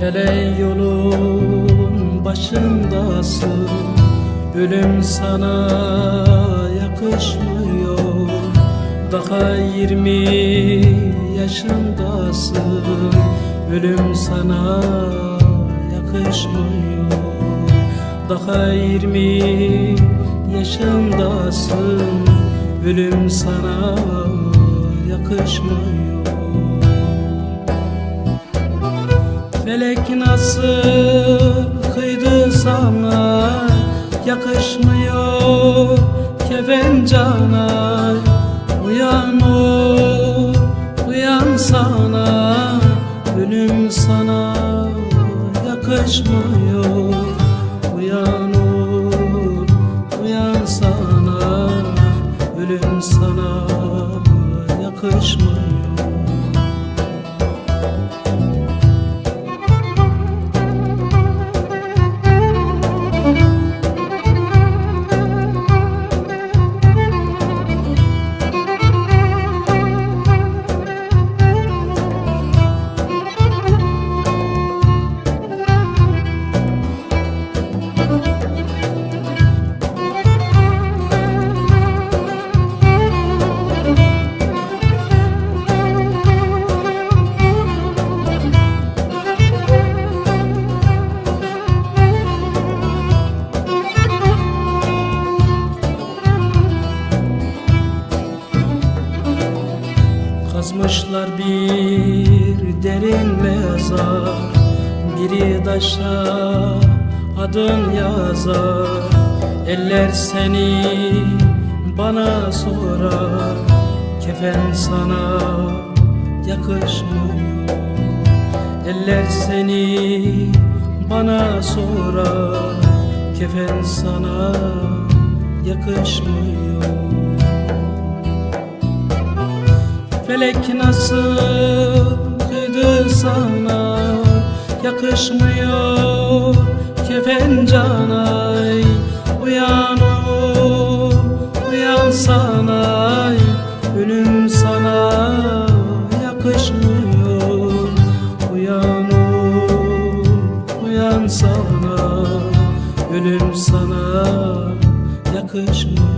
Hele yolun başındasın. Ölüm sana yakışmıyor. Daha yirmi yaşındasın. Ölüm sana yakışmıyor. Daha yirmi yaşındasın. Ölüm sana yakışmıyor Felek nasıl kıydı sana? Yakışmıyor kefen cana. Uyan o, uyan sana. Ölüm sana yakışmıyor. Uyan ol, uyan sana. Ölüm sana yakışmıyor Kazmışlar bir derin mezar Biri taşa adın yazar. Eller seni bana sorar Kefen sana yakışmıyor. Eller seni bana sorar Kefen sana yakışmıyor Felek nasıl kıydı sana? Yakışmıyor kefen canay Uyan uyan sana Ölüm sana yakışmıyor. Uyan uyan sana. Ölüm sana yakışmıyor